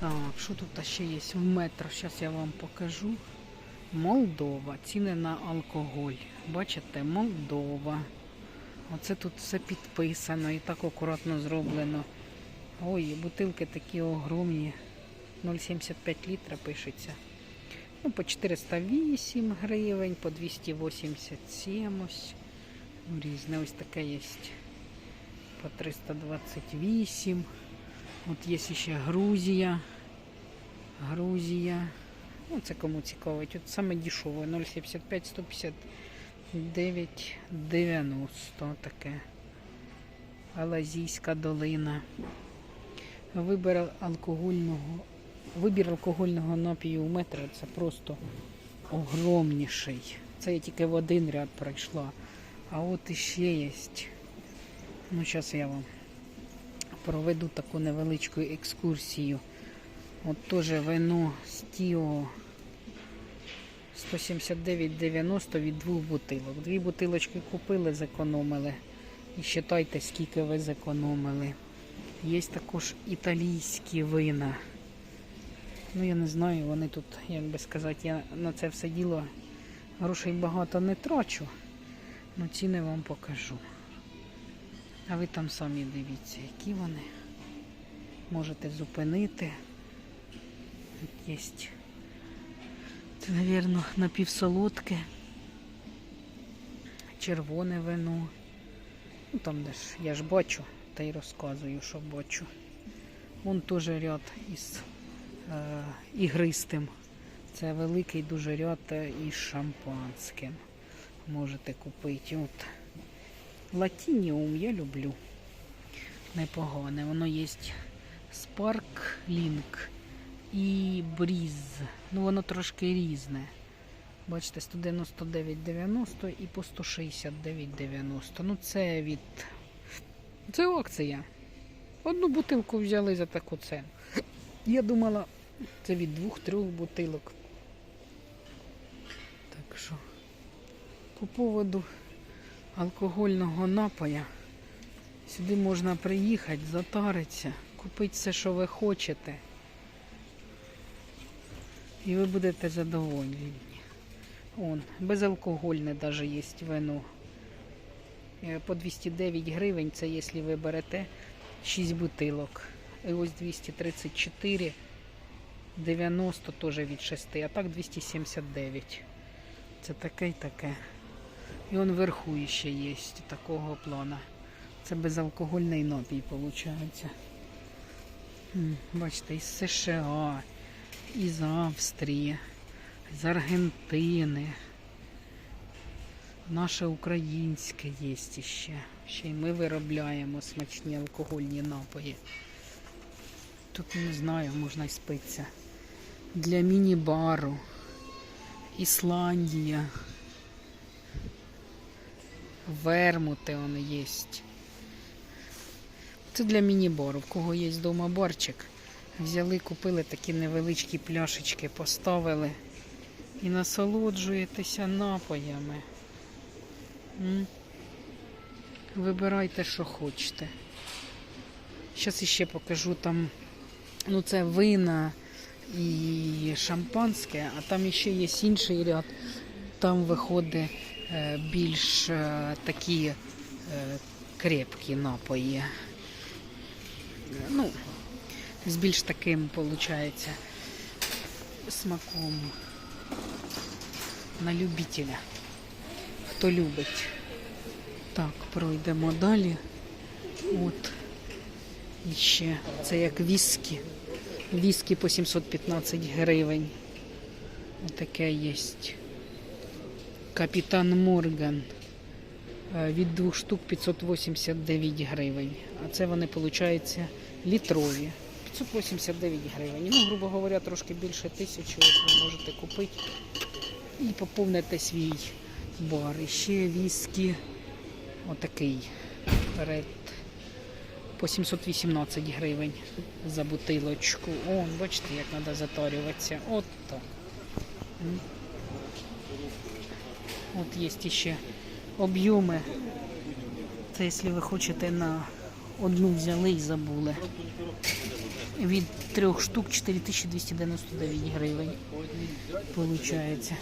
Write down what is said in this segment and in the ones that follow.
Так, що тут ще є? В метро. Зараз я вам покажу. Молдова. Ціни на алкоголь. Бачите, Молдова. Оце тут все підписано і так акуратно зроблено. Ой, бутилки такі огромні. 0,75 літра пишеться. Ну, по 408 гривень, по 287 ось. Ну, Різне ось таке є. По 328. От є ще Грузія. Грузія. Ну, це кому цікавить. От саме дешеве 0,75 159 90 таке. Алазійська долина. Вибір алкогольного, вибір алкогольного напію у метро це просто огромніший. Це я тільки в один ряд пройшла. А от іще є. Ну, зараз я вам проведу таку невеличку екскурсію. От теж вино Стіо 179,90 від двох бутилок. Дві бутилочки купили, зекономили. І вважайте, скільки ви зекономили. Є також італійські вина. Ну, я не знаю, вони тут, як би сказати, я на це все діло грошей багато не трачу. Ну ціни вам покажу. А ви там самі дивіться, які вони. Можете зупинити. Є. Це, мабуть, напівсолодке. Червоне вино. Ну там де ж я ж бачу, та й розказую, що бачу. Вон теж ряд із е, ігристим. Це великий дуже ряд е, із шампанським. Можете купити. От. Латініум я люблю. Непогане. Воно є Spark Link і Бріз. Ну воно трошки різне. Бачите, 199,90 і по 169,90. Ну це від. Це акція. Одну бутилку взяли за таку ціну. Я думала, це від двох-трьох бутилок. Так що, по поводу алкогольного напоя. Сюди можна приїхати, затаритися, купити все, що ви хочете. І ви будете задоволені. Он, безалкогольне навіть є вино. Е, По 209 гривень, це якщо ви берете 6 бутилок. І ось 234, 90 теж від 6, а так 279. Це таке і таке. І он вверху ще є такого плана. Це безалкогольний напій, виходить. Бачите, із США, із Австрії, з Аргентини. Наше українське є ще. Ще й ми виробляємо смачні алкогольні напої. Тут не знаю, можна й спитися. Для міні-бару. Ісландія. Вермути вони є. Це для міні-бару. В кого є вдома барчик. Взяли, купили такі невеличкі пляшечки, поставили і насолоджуєтеся напоями. М? Вибирайте, що хочете. Зараз іще покажу там, ну це вина і шампанське, а там ще є інший ряд. Там виходить більш е, такі е, крепкі напої. Ну, з більш таким, виходить, смаком на любителя. Хто любить. Так, пройдемо далі. От. І ще це як віскі. Віскі по 715 гривень. Отаке є. Капітан Морган. Е, Від двох штук 589 гривень. А це вони, виходить, літрові. 589 гривень. Ну, грубо говоря, трошки більше тисячі ви можете купити і поповнити свій бар. І ще віскі отакий перед по 718 гривень за бутилочку. О, бачите, як треба затарюватися. От так. М. От є ще об'єми. Це якщо ви хочете на одну взяли і забули. Від трьох штук 4299 гривень. Получається.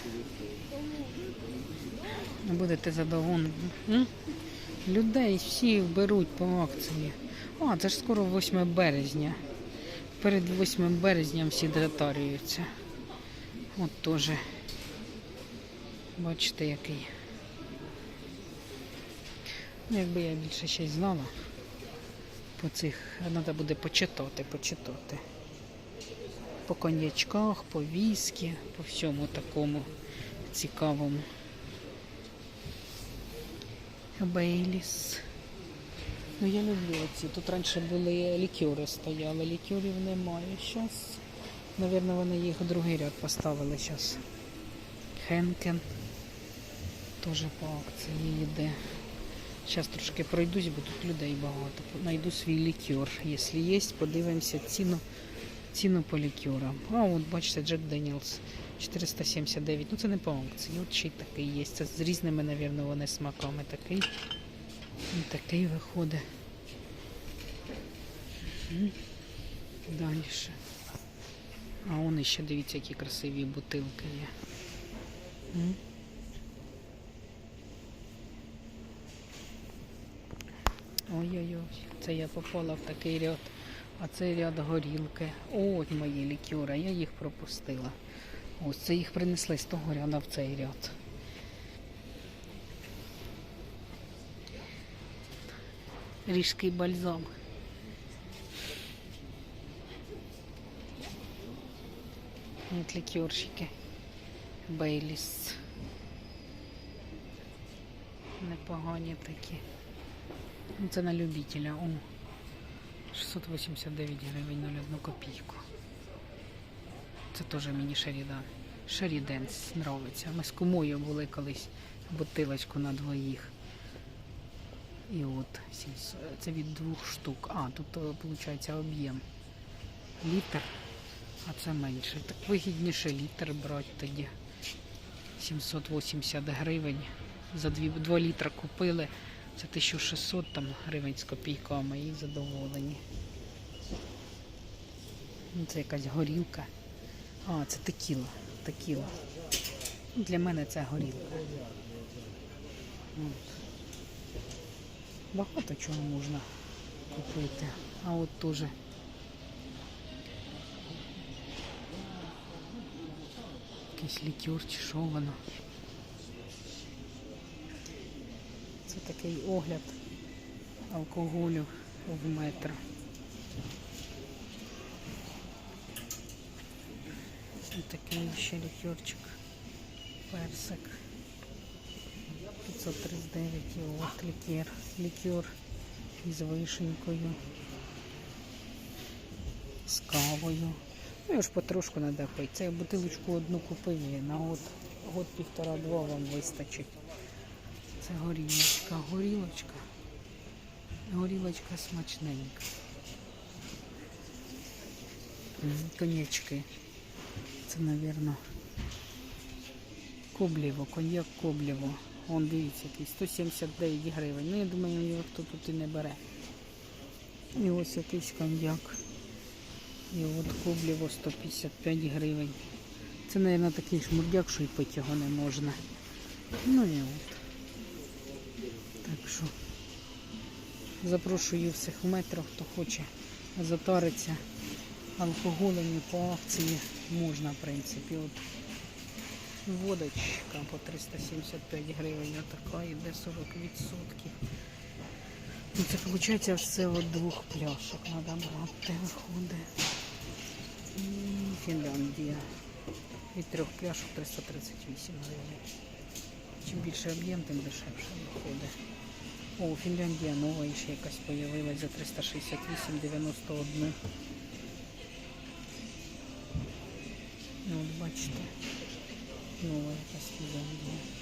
Будете задоволені. Людей всіх беруть по акції. А, це ж скоро 8 березня. Перед 8 березням всі затарюються. От теж. Бачите, який. Ну, якби я більше й знала по цих, треба буде почитати, почитати. По коньячках, по віскі, по всьому такому цікавому. Бейліс. Ну я люблю оці. Тут раніше були лікюри стояли, лікюрів немає. Зараз, мабуть, вони їх у другий ряд поставили зараз. Хенкен. Теж по акції йде. Зараз трошки пройдусь, бо тут людей багато. Найду свій лікер. Якщо є, подивимося ціну, ціну по лікерам. А от бачите, Джек Деніелс 479. Ну це не по акції. От ще й такий є. Це з різними, мабуть, вони смаками. Такий і такий виходить. Далі. А вони ще дивіться, які красиві бутилки є. М. Ой-ой-ой, це я попала в такий ряд. А це ряд горілки. Ось мої лікюри, я їх пропустила. Ось це їх принесли з того ряду в цей ряд. Ріжкий бальзам. От лікерщики. Бейліс. Непогані такі. Це на любителя. О, 689 гривень на одну копійку. Це теж мені Шерідан. Шеріденс нравиться. Ми з кумою були колись бутилочку на двоїх. І от це від двох штук. А, тут виходить об'єм. Літр, а це менше. Так вигідніше літр брати тоді. 780 гривень. За 2, 2 літра купили. Це 1600 там гривень з копійками і задоволені. Ну, Це якась горілка. А, це текіла. Текіла. Ну, Для мене це горілка. От. Багато чого можна купити. А от теж. Якийсь лікер чи що воно. Це такий огляд алкоголю в метро. Ось такий ще лікерчик. Персик. 539 і от лікер. Лікер із вишенькою. З кавою. Ну, я ж потрошку треба пити. Це я бутилочку одну купив на год, год півтора-два вам вистачить. Це горілочка, горілочка. Горілочка смачненька. М, Коньячки. Це, мабуть, Коблєво, коньяк Коблєво. Вон дивіться, який 179 гривень. Ну, я думаю, його хто тут і не бере. І ось якийсь коньяк. І от Коблєво 155 гривень. Це, мабуть, такий шмурдяк, що й пити його не можна. Ну і от. Так запрошую всіх в метро, хто хоче затаритися алкоголем і по акції можна, в принципі. От водочка по 375 гривень, отака йде 40%. Ну, це виходить все от двох пляшок треба брати, виходить. І Фінляндія. Від трьох пляшок 338 гривень. Чим більше об'єм, тим дешевше виходить. О, Фінляндія нова ще якась появилась за 368,91. Ну, от бачите, нова якась Фінляндія.